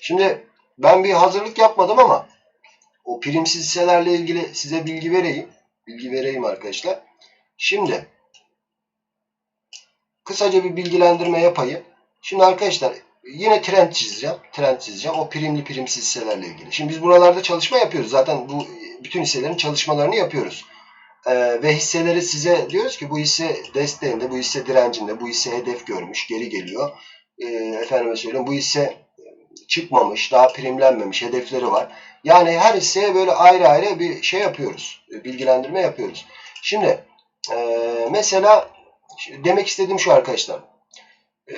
Şimdi ben bir hazırlık yapmadım ama o primsiz hisselerle ilgili size bilgi vereyim. Bilgi vereyim arkadaşlar. Şimdi kısaca bir bilgilendirme yapayım. Şimdi arkadaşlar yine trend çizeceğim. Trend çizeceğim. O primli primsiz hisselerle ilgili. Şimdi biz buralarda çalışma yapıyoruz. Zaten bu bütün hisselerin çalışmalarını yapıyoruz. Ee, ve hisseleri size diyoruz ki bu hisse desteğinde, bu hisse direncinde, bu hisse hedef görmüş, geri geliyor. Ee, efendime söyleyeyim bu hisse çıkmamış, daha primlenmemiş, hedefleri var. Yani her hisseye böyle ayrı ayrı bir şey yapıyoruz. Bilgilendirme yapıyoruz. Şimdi e, mesela demek istediğim şu arkadaşlar. E,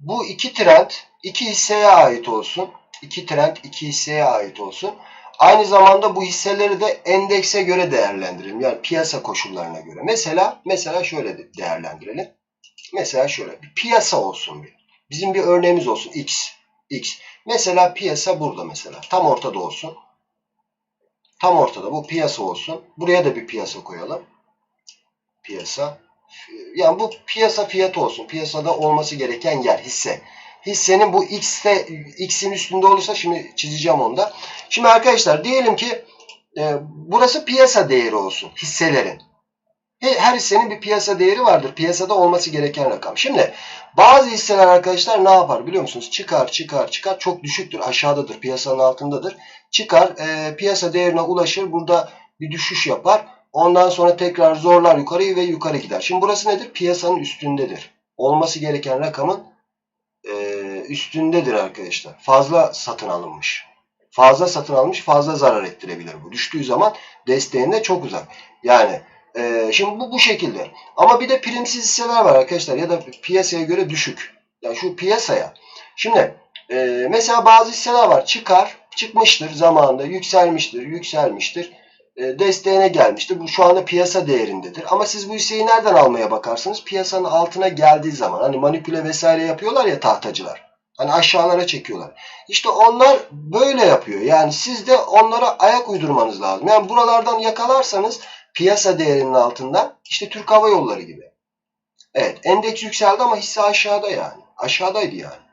bu iki trend iki hisseye ait olsun. İki trend iki hisseye ait olsun. Aynı zamanda bu hisseleri de endekse göre değerlendirelim. Yani piyasa koşullarına göre. Mesela mesela şöyle de değerlendirelim. Mesela şöyle bir piyasa olsun bir. Bizim bir örneğimiz olsun x. X. Mesela piyasa burada mesela. Tam ortada olsun. Tam ortada bu piyasa olsun. Buraya da bir piyasa koyalım. Piyasa. Yani bu piyasa fiyatı olsun. Piyasada olması gereken yer hisse. Hissenin bu x'te x'in üstünde olursa şimdi çizeceğim onu da. Şimdi arkadaşlar diyelim ki e, burası piyasa değeri olsun hisselerin. Her hissenin bir piyasa değeri vardır. Piyasada olması gereken rakam. Şimdi bazı hisseler arkadaşlar ne yapar biliyor musunuz? Çıkar çıkar çıkar çok düşüktür aşağıdadır piyasanın altındadır. Çıkar e, piyasa değerine ulaşır burada bir düşüş yapar. Ondan sonra tekrar zorlar yukarıyı ve yukarı gider. Şimdi burası nedir? Piyasanın üstündedir. Olması gereken rakamın e, üstündedir arkadaşlar. Fazla satın alınmış. Fazla satın almış fazla zarar ettirebilir bu. Düştüğü zaman desteğinde çok uzak. Yani ee, şimdi bu bu şekilde. Ama bir de primsiz hisseler var arkadaşlar ya da piyasaya göre düşük. Yani şu piyasaya. Şimdi e, mesela bazı hisseler var. Çıkar, çıkmıştır zamanında, yükselmiştir, yükselmiştir. E, desteğine gelmiştir. Bu şu anda piyasa değerindedir. Ama siz bu hisseyi nereden almaya bakarsınız? Piyasanın altına geldiği zaman. Hani manipüle vesaire yapıyorlar ya tahtacılar. Hani aşağılara çekiyorlar. İşte onlar böyle yapıyor. Yani siz de onlara ayak uydurmanız lazım. Yani buralardan yakalarsanız piyasa değerinin altında işte Türk Hava Yolları gibi. Evet endeks yükseldi ama hisse aşağıda yani. Aşağıdaydı yani.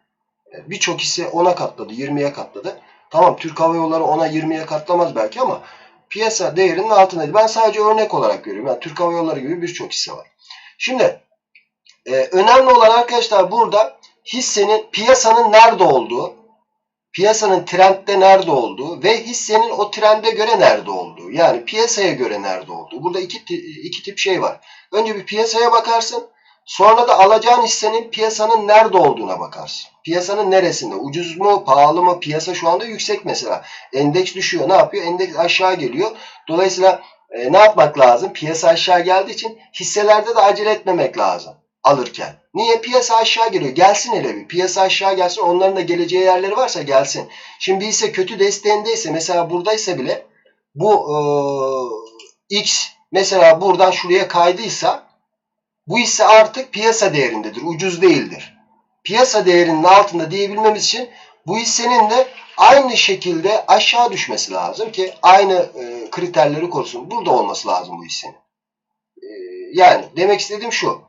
Birçok hisse 10'a katladı, 20'ye katladı. Tamam Türk Hava Yolları 10'a 20'ye katlamaz belki ama piyasa değerinin altındaydı. Ben sadece örnek olarak görüyorum. Yani Türk Hava Yolları gibi birçok hisse var. Şimdi e, önemli olan arkadaşlar burada hissenin piyasanın nerede olduğu, piyasanın trendde nerede olduğu ve hissenin o trende göre nerede olduğu. Yani piyasaya göre nerede olduğu. Burada iki, iki tip şey var. Önce bir piyasaya bakarsın. Sonra da alacağın hissenin piyasanın nerede olduğuna bakarsın. Piyasanın neresinde? Ucuz mu? Pahalı mı? Piyasa şu anda yüksek mesela. Endeks düşüyor. Ne yapıyor? Endeks aşağı geliyor. Dolayısıyla e, ne yapmak lazım? Piyasa aşağı geldiği için hisselerde de acele etmemek lazım alırken. Niye? Piyasa aşağı geliyor. Gelsin hele bir. Piyasa aşağı gelsin. Onların da geleceği yerleri varsa gelsin. Şimdi ise kötü desteğindeyse mesela buradaysa bile bu e, X mesela buradan şuraya kaydıysa bu hisse artık piyasa değerindedir. Ucuz değildir. Piyasa değerinin altında diyebilmemiz için bu hissenin de aynı şekilde aşağı düşmesi lazım ki aynı e, kriterleri korusun. Burada olması lazım bu hissenin. E, yani demek istediğim şu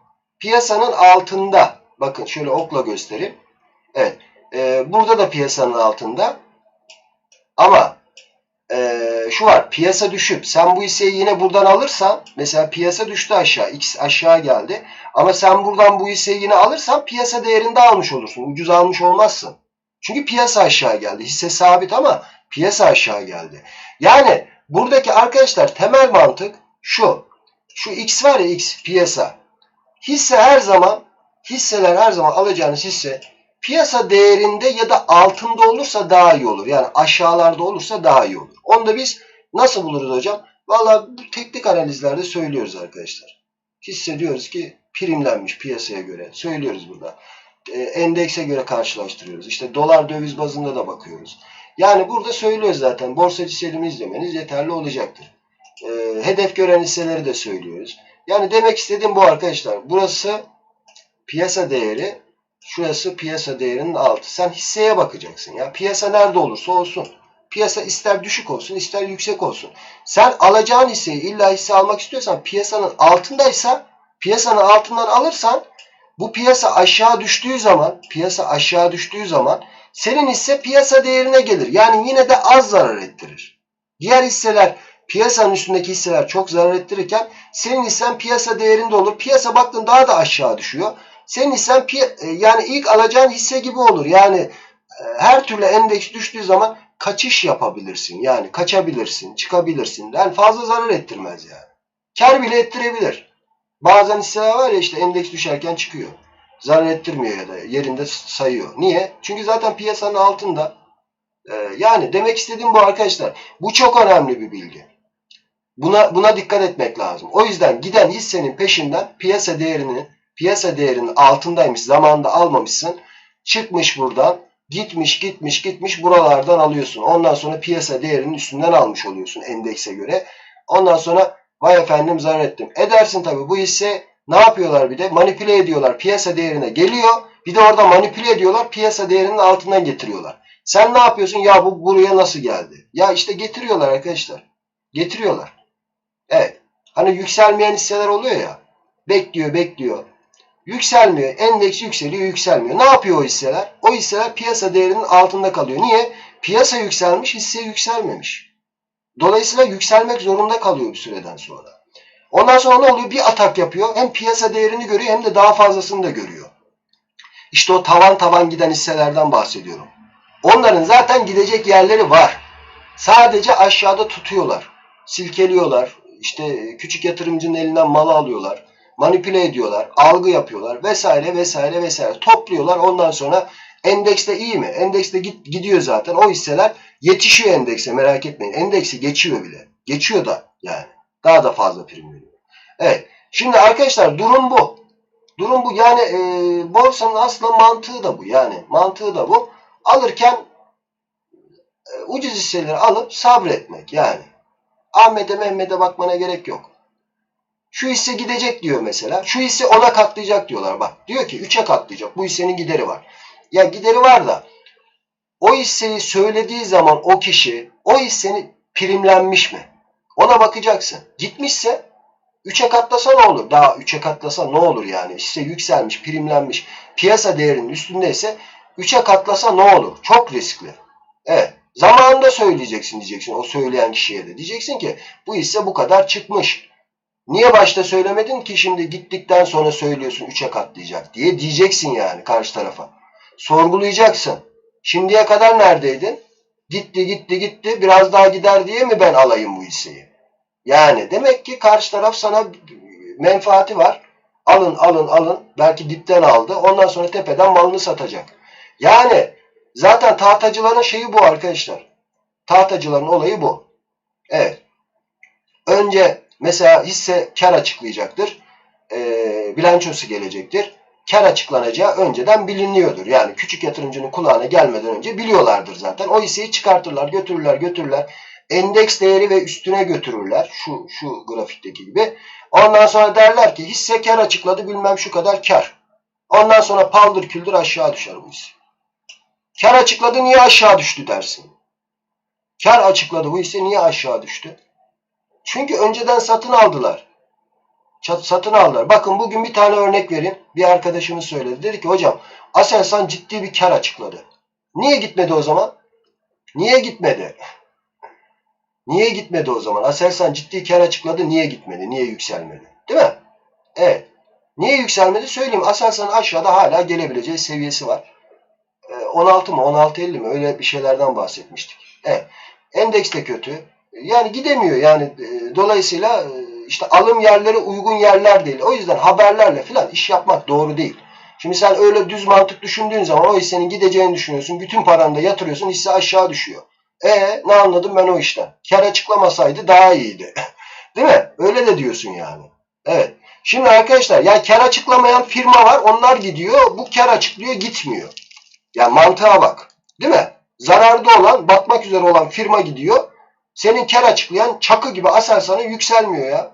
piyasanın altında. Bakın şöyle okla göstereyim. Evet. E, burada da piyasanın altında. Ama e, şu var. Piyasa düşüp sen bu hisseyi yine buradan alırsan mesela piyasa düştü aşağı. X aşağı geldi. Ama sen buradan bu hisseyi yine alırsan piyasa değerinde almış olursun. Ucuz almış olmazsın. Çünkü piyasa aşağı geldi. Hisse sabit ama piyasa aşağı geldi. Yani buradaki arkadaşlar temel mantık şu. Şu X var ya X piyasa. Hisse her zaman hisseler her zaman alacağınız hisse piyasa değerinde ya da altında olursa daha iyi olur. Yani aşağılarda olursa daha iyi olur. Onu da biz nasıl buluruz hocam? Valla teknik analizlerde söylüyoruz arkadaşlar. Hisse diyoruz ki primlenmiş piyasaya göre. Söylüyoruz burada. E, endekse göre karşılaştırıyoruz. İşte dolar döviz bazında da bakıyoruz. Yani burada söylüyoruz zaten. Borsa hisselerimi izlemeniz yeterli olacaktır. E, hedef gören hisseleri de söylüyoruz. Yani demek istediğim bu arkadaşlar. Burası piyasa değeri. Şurası piyasa değerinin altı. Sen hisseye bakacaksın ya. Piyasa nerede olursa olsun. Piyasa ister düşük olsun ister yüksek olsun. Sen alacağın hisseyi illa hisse almak istiyorsan piyasanın altındaysa piyasanın altından alırsan bu piyasa aşağı düştüğü zaman piyasa aşağı düştüğü zaman Senin hisse piyasa değerine gelir. Yani yine de az zarar ettirir. Diğer hisseler piyasanın üstündeki hisseler çok zarar ettirirken senin hissen piyasa değerinde olur. Piyasa baktın daha da aşağı düşüyor. Senin hissen e, yani ilk alacağın hisse gibi olur. Yani e, her türlü endeks düştüğü zaman kaçış yapabilirsin. Yani kaçabilirsin, çıkabilirsin. Yani fazla zarar ettirmez yani. Kar bile ettirebilir. Bazen hisseler var ya işte endeks düşerken çıkıyor. Zarar ettirmiyor ya da yerinde sayıyor. Niye? Çünkü zaten piyasanın altında. Ee, yani demek istediğim bu arkadaşlar. Bu çok önemli bir bilgi. Buna buna dikkat etmek lazım. O yüzden giden hissenin peşinden piyasa değerini piyasa değerinin altındaymış zamanında almamışsın. Çıkmış buradan gitmiş gitmiş gitmiş buralardan alıyorsun. Ondan sonra piyasa değerinin üstünden almış oluyorsun endekse göre. Ondan sonra vay efendim zarar ettim. Edersin tabii bu hisse ne yapıyorlar bir de manipüle ediyorlar piyasa değerine geliyor. Bir de orada manipüle ediyorlar piyasa değerinin altından getiriyorlar. Sen ne yapıyorsun? Ya bu buraya nasıl geldi? Ya işte getiriyorlar arkadaşlar. Getiriyorlar. Hani yükselmeyen hisseler oluyor ya. Bekliyor bekliyor. Yükselmiyor. Endeks yükseliyor yükselmiyor. Ne yapıyor o hisseler? O hisseler piyasa değerinin altında kalıyor. Niye? Piyasa yükselmiş hisse yükselmemiş. Dolayısıyla yükselmek zorunda kalıyor bir süreden sonra. Ondan sonra ne oluyor? Bir atak yapıyor. Hem piyasa değerini görüyor hem de daha fazlasını da görüyor. İşte o tavan tavan giden hisselerden bahsediyorum. Onların zaten gidecek yerleri var. Sadece aşağıda tutuyorlar. Silkeliyorlar. İşte küçük yatırımcının elinden malı alıyorlar. Manipüle ediyorlar. Algı yapıyorlar. Vesaire vesaire vesaire. Topluyorlar. Ondan sonra endekste iyi mi? Endekste git, gidiyor zaten. O hisseler yetişiyor endekse merak etmeyin. Endeksi geçiyor bile. Geçiyor da yani. Daha da fazla prim veriyor. Evet. Şimdi arkadaşlar durum bu. Durum bu. Yani e, borsanın aslında mantığı da bu. Yani mantığı da bu. Alırken e, ucuz hisseleri alıp sabretmek yani. Ahmet'e Mehmet'e bakmana gerek yok. Şu hisse gidecek diyor mesela. Şu hisse ona katlayacak diyorlar bak. Diyor ki 3'e katlayacak. Bu hissenin gideri var. Ya gideri var da o hisseyi söylediği zaman o kişi o hissenin primlenmiş mi? Ona bakacaksın. Gitmişse 3'e katlasa ne olur? Daha 3'e katlasa ne olur yani? Hisse yükselmiş, primlenmiş. Piyasa değerinin üstündeyse 3'e katlasa ne olur? Çok riskli. Evet. Zamanında söyleyeceksin diyeceksin o söyleyen kişiye de. Diyeceksin ki bu hisse bu kadar çıkmış. Niye başta söylemedin ki şimdi gittikten sonra söylüyorsun 3'e katlayacak diye diyeceksin yani karşı tarafa. Sorgulayacaksın. Şimdiye kadar neredeydin? Gitti gitti gitti biraz daha gider diye mi ben alayım bu hisseyi? Yani demek ki karşı taraf sana menfaati var. Alın alın alın. Belki dipten aldı. Ondan sonra tepeden malını satacak. Yani zaten tahtacıların şeyi bu arkadaşlar. Tahtacıların olayı bu. Evet. Önce mesela hisse kar açıklayacaktır. E, bilançosu gelecektir. Kar açıklanacağı önceden biliniyordur. Yani küçük yatırımcının kulağına gelmeden önce biliyorlardır zaten. O hisseyi çıkartırlar, götürürler, götürürler. Endeks değeri ve üstüne götürürler. Şu şu grafikteki gibi. Ondan sonra derler ki hisse kar açıkladı bilmem şu kadar kar. Ondan sonra paldır küldür aşağı düşer bu hisse. Kar açıkladı niye aşağı düştü dersin. Kar açıkladı bu hisse niye aşağı düştü? Çünkü önceden satın aldılar. Satın aldılar. Bakın bugün bir tane örnek vereyim. Bir arkadaşımız söyledi. Dedi ki hocam Aselsan ciddi bir kar açıkladı. Niye gitmedi o zaman? Niye gitmedi? Niye gitmedi o zaman? Aselsan ciddi kar açıkladı. Niye gitmedi? Niye yükselmedi? Değil mi? Evet. Niye yükselmedi? Söyleyeyim. Aselsan'ın aşağıda hala gelebileceği seviyesi var. 16 mı? 16.50 mi? Öyle bir şeylerden bahsetmiştik. Evet. Endeks de kötü. Yani gidemiyor. Yani e, dolayısıyla e, işte alım yerleri uygun yerler değil. O yüzden haberlerle falan iş yapmak doğru değil. Şimdi sen öyle düz mantık düşündüğün zaman o hissenin gideceğini düşünüyorsun. Bütün paranı da yatırıyorsun. Hisse aşağı düşüyor. E ne anladım ben o işten? Kar açıklamasaydı daha iyiydi. Değil mi? Öyle de diyorsun yani. Evet. Şimdi arkadaşlar yani kar açıklamayan firma var. Onlar gidiyor. Bu kar açıklıyor gitmiyor. Yani mantığa bak. Değil mi? Zararda olan, batmak üzere olan firma gidiyor. Senin kar açıklayan çakı gibi Aselsan'ı yükselmiyor ya.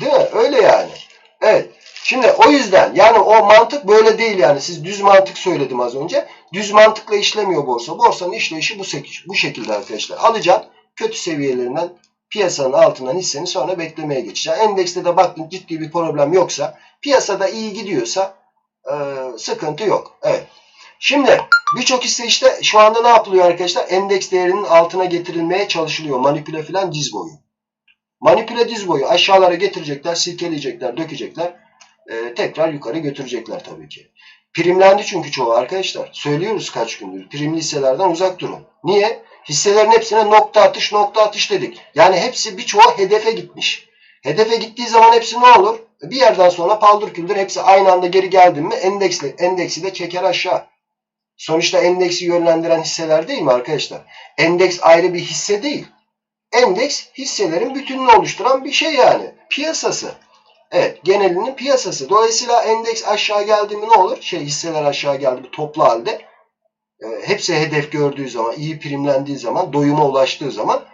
Değil mi? Öyle yani. Evet. Şimdi o yüzden yani o mantık böyle değil yani. Siz düz mantık söyledim az önce. Düz mantıkla işlemiyor borsa. Borsanın işleyişi bu, bu şekilde arkadaşlar. Alacaksın kötü seviyelerinden piyasanın altından hisseni sonra beklemeye geçeceksin. Endekste de baktın ciddi bir problem yoksa piyasada iyi gidiyorsa e, sıkıntı yok. Evet. Şimdi Birçok hisse işte şu anda ne yapılıyor arkadaşlar? Endeks değerinin altına getirilmeye çalışılıyor. Manipüle filan diz boyu. Manipüle diz boyu aşağılara getirecekler, silkeleyecekler, dökecekler. Ee, tekrar yukarı götürecekler tabii ki. Primlendi çünkü çoğu arkadaşlar. Söylüyoruz kaç gündür. Primli hisselerden uzak durun. Niye? Hisselerin hepsine nokta atış nokta atış dedik. Yani hepsi birçoğu hedefe gitmiş. Hedefe gittiği zaman hepsi ne olur? Bir yerden sonra paldır küldür hepsi aynı anda geri geldi mi endeksli, endeksi de çeker aşağı. Sonuçta endeksi yönlendiren hisseler değil mi arkadaşlar? Endeks ayrı bir hisse değil. Endeks hisselerin bütününü oluşturan bir şey yani. Piyasası. Evet genelinin piyasası. Dolayısıyla endeks aşağı geldi mi ne olur? Şey hisseler aşağı geldi mi toplu halde. E, hepsi hedef gördüğü zaman, iyi primlendiği zaman, doyuma ulaştığı zaman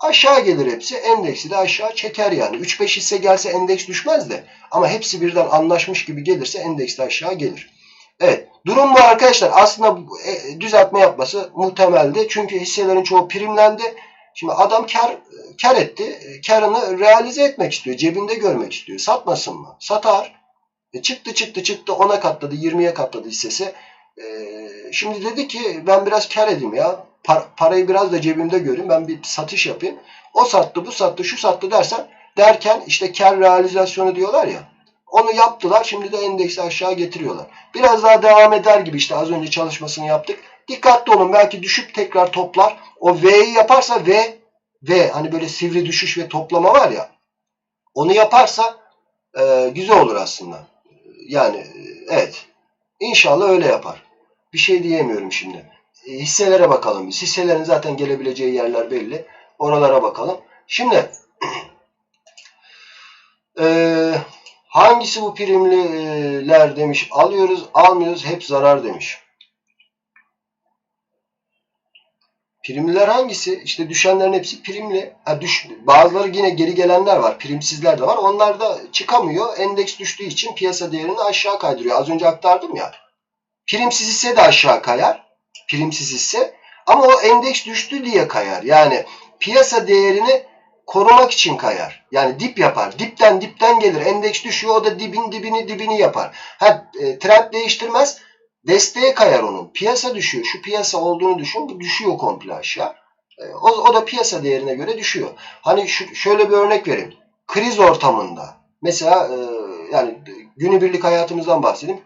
aşağı gelir hepsi. Endeksi de aşağı çeker yani. 3-5 hisse gelse endeks düşmez de. Ama hepsi birden anlaşmış gibi gelirse endeks de aşağı gelir. Evet. Durum bu arkadaşlar. Aslında e, düzeltme yapması muhtemeldi. Çünkü hisselerin çoğu primlendi. Şimdi adam kar kar etti. Karını realize etmek istiyor. Cebinde görmek istiyor. Satmasın mı? Satar. E çıktı çıktı çıktı 10'a katladı 20'ye katladı hissesi. E, şimdi dedi ki ben biraz kar edeyim ya. Par- parayı biraz da cebimde göreyim. Ben bir satış yapayım. O sattı bu sattı şu sattı dersen derken işte kar realizasyonu diyorlar ya. Onu yaptılar. Şimdi de endeksi aşağı getiriyorlar. Biraz daha devam eder gibi işte az önce çalışmasını yaptık. Dikkatli olun. Belki düşüp tekrar toplar. O V'yi yaparsa V V hani böyle sivri düşüş ve toplama var ya. Onu yaparsa e, güzel olur aslında. Yani evet. İnşallah öyle yapar. Bir şey diyemiyorum şimdi. E, hisselere bakalım biz. Hisselerin zaten gelebileceği yerler belli. Oralara bakalım. Şimdi hangisi bu primliler demiş. Alıyoruz, almıyoruz. Hep zarar demiş. Primliler hangisi? İşte düşenlerin hepsi primli. Ha, düş, bazıları yine geri gelenler var. Primsizler de var. Onlar da çıkamıyor. Endeks düştüğü için piyasa değerini aşağı kaydırıyor. Az önce aktardım ya. Primsiz hisse de aşağı kayar. Primsiz hisse. Ama o endeks düştü diye kayar. Yani piyasa değerini korumak için kayar. Yani dip yapar. Dipten dipten gelir. Endeks düşüyor. O da dibin dibini dibini yapar. Ha, e, trend değiştirmez. Desteğe kayar onun. Piyasa düşüyor. Şu piyasa olduğunu düşün. Düşüyor komple aşağı. E, o, o da piyasa değerine göre düşüyor. Hani şu, şöyle bir örnek vereyim. Kriz ortamında mesela e, yani günübirlik hayatımızdan bahsedeyim.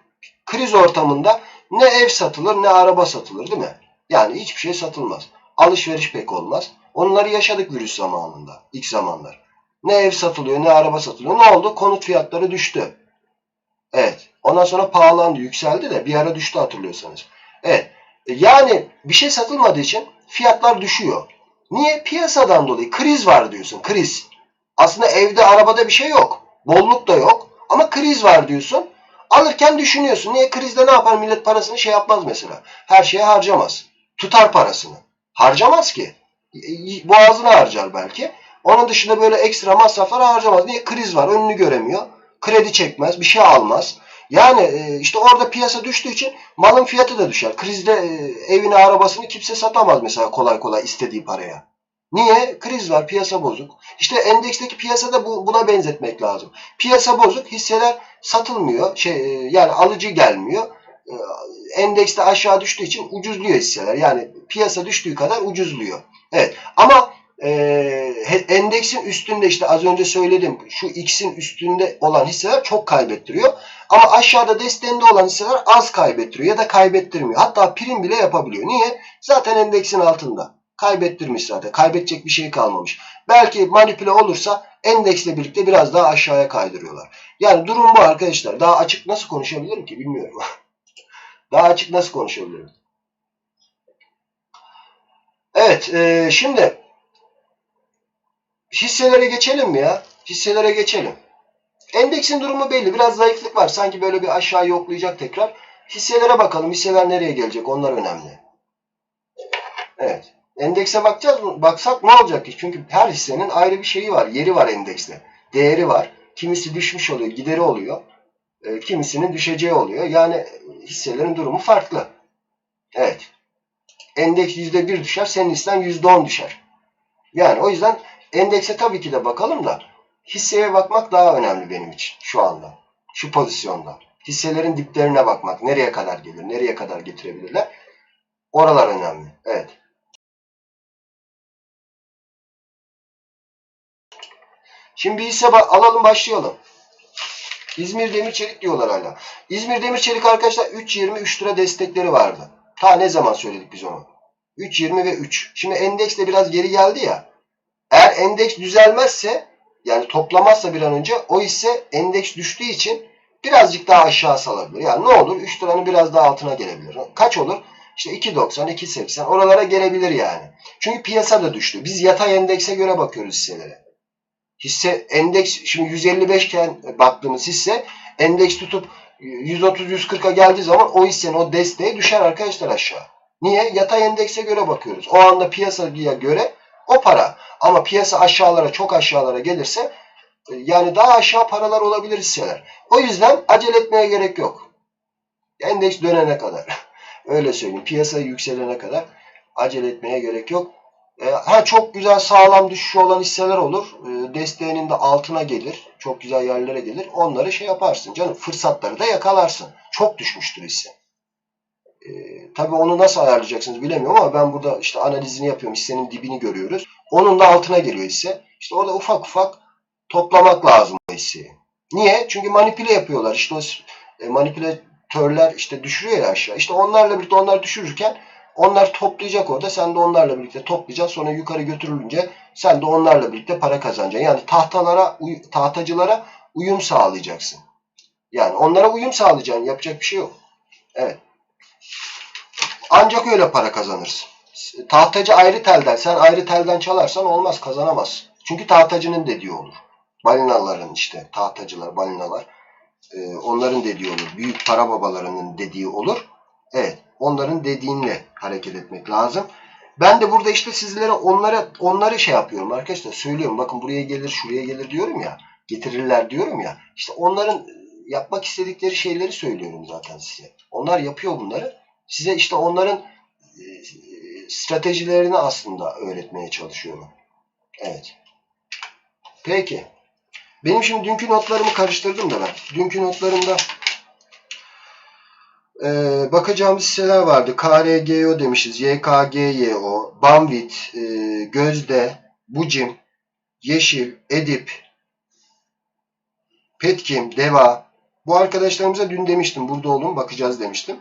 Kriz ortamında ne ev satılır ne araba satılır değil mi? Yani hiçbir şey satılmaz. Alışveriş pek olmaz. Onları yaşadık virüs zamanında. ilk zamanlar. Ne ev satılıyor ne araba satılıyor. Ne oldu? Konut fiyatları düştü. Evet. Ondan sonra pahalandı, yükseldi de bir ara düştü hatırlıyorsanız. Evet. E, Yani bir şey satılmadığı için fiyatlar düşüyor. Niye? Piyasadan dolayı. Kriz var diyorsun. Kriz. Aslında evde, arabada bir şey yok. Bolluk da yok. Ama kriz var diyorsun. Alırken düşünüyorsun. Niye? Krizde ne yapar? Millet parasını şey yapmaz mesela. Her şeye harcamaz. Tutar parasını. Harcamaz ki. Boğazını harcar belki. Onun dışında böyle ekstra masraflar harcamaz. Niye? Kriz var. Önünü göremiyor. Kredi çekmez. Bir şey almaz. Yani e, işte orada piyasa düştüğü için malın fiyatı da düşer. Krizde e, evini, arabasını kimse satamaz mesela kolay kolay istediği paraya. Niye? Kriz var, piyasa bozuk. İşte endeksteki piyasada bu, buna benzetmek lazım. Piyasa bozuk, hisseler satılmıyor. Şey e, yani alıcı gelmiyor. E, Endekste aşağı düştüğü için ucuzluyor hisseler. Yani piyasa düştüğü kadar ucuzluyor. Evet. Ama e, endeksin üstünde işte az önce söyledim şu X'in üstünde olan hisseler çok kaybettiriyor. Ama aşağıda desteğinde olan hisseler az kaybettiriyor ya da kaybettirmiyor. Hatta prim bile yapabiliyor. Niye? Zaten endeksin altında. Kaybettirmiş zaten. Kaybedecek bir şey kalmamış. Belki manipüle olursa endeksle birlikte biraz daha aşağıya kaydırıyorlar. Yani durum bu arkadaşlar. Daha açık nasıl konuşabilirim ki bilmiyorum. daha açık nasıl konuşabilirim? Evet. E, şimdi hisselere geçelim mi ya? Hisselere geçelim. Endeksin durumu belli. Biraz zayıflık var. Sanki böyle bir aşağı yoklayacak tekrar. Hisselere bakalım. Hisseler nereye gelecek? Onlar önemli. Evet. Endekse bakacağız mı? Baksak ne olacak ki? Çünkü her hissenin ayrı bir şeyi var. Yeri var endekste. Değeri var. Kimisi düşmüş oluyor. Gideri oluyor. E, kimisinin düşeceği oluyor. Yani hisselerin durumu farklı. Evet. Endeks %1 düşer. Senin hissen %10 düşer. Yani o yüzden endekse tabii ki de bakalım da hisseye bakmak daha önemli benim için şu anda. Şu pozisyonda. Hisselerin diplerine bakmak. Nereye kadar gelir? Nereye kadar getirebilirler? Oralar önemli. Evet. Şimdi bir hisse alalım başlayalım. İzmir Demir Çelik diyorlar hala. İzmir Demir Çelik arkadaşlar 3.20 3 lira destekleri vardı. Ta ne zaman söyledik biz onu? 3.20 ve 3. Şimdi endeks de biraz geri geldi ya. Eğer endeks düzelmezse yani toplamazsa bir an önce o hisse endeks düştüğü için birazcık daha aşağı salabilir. Yani ne olur? 3 liranın biraz daha altına gelebilir. Kaç olur? İşte 2.90, 2.80 oralara gelebilir yani. Çünkü piyasa da düştü. Biz yatay endekse göre bakıyoruz hisselere. Hisse endeks şimdi 155 iken baktığımız hisse endeks tutup 130-140'a geldiği zaman o hissenin o desteği düşer arkadaşlar aşağı. Niye? Yatay endekse göre bakıyoruz. O anda piyasaya göre o para. Ama piyasa aşağılara çok aşağılara gelirse e, yani daha aşağı paralar olabilir hisseler. O yüzden acele etmeye gerek yok. Endeks dönene kadar. Öyle söyleyeyim. Piyasa yükselene kadar acele etmeye gerek yok. E, ha çok güzel sağlam düşüşü olan hisseler olur. E, desteğinin de altına gelir. Çok güzel yerlere gelir. Onları şey yaparsın canım. Fırsatları da yakalarsın. Çok düşmüştür hisse. E, tabii onu nasıl ayarlayacaksınız bilemiyorum ama ben burada işte analizini yapıyorum. Hissenin dibini görüyoruz. Onun da altına geliyor hisse. İşte orada ufak ufak toplamak lazım o hisseyi. Niye? Çünkü manipüle yapıyorlar. İşte o e, manipülatörler işte düşürüyor ya aşağı. İşte onlarla birlikte onlar düşürürken onlar toplayacak orada. Sen de onlarla birlikte toplayacaksın. Sonra yukarı götürülünce sen de onlarla birlikte para kazanacaksın. Yani tahtalara, tahtacılara uyum sağlayacaksın. Yani onlara uyum sağlayacaksın. Yapacak bir şey yok. Evet. Ancak öyle para kazanırsın. Tahtacı ayrı telden, sen ayrı telden çalarsan olmaz, kazanamaz. Çünkü tahtacının dediği olur. Balinaların işte, tahtacılar, balinalar. e, onların dediği olur. Büyük para babalarının dediği olur. Evet, onların dediğinle hareket etmek lazım. Ben de burada işte sizlere onlara onları şey yapıyorum arkadaşlar. Söylüyorum bakın buraya gelir, şuraya gelir diyorum ya. Getirirler diyorum ya. İşte onların yapmak istedikleri şeyleri söylüyorum zaten size. Onlar yapıyor bunları. Size işte onların e, stratejilerini aslında öğretmeye çalışıyorum. Evet. Peki. Benim şimdi dünkü notlarımı karıştırdım da ben. Dünkü notlarımda e, bakacağımız hisseler vardı. KRGO demişiz. YKGYO, Banvit, e, Gözde, Bucim, Yeşil, Edip, Petkim, Deva. Bu arkadaşlarımıza dün demiştim. Burada olun bakacağız demiştim.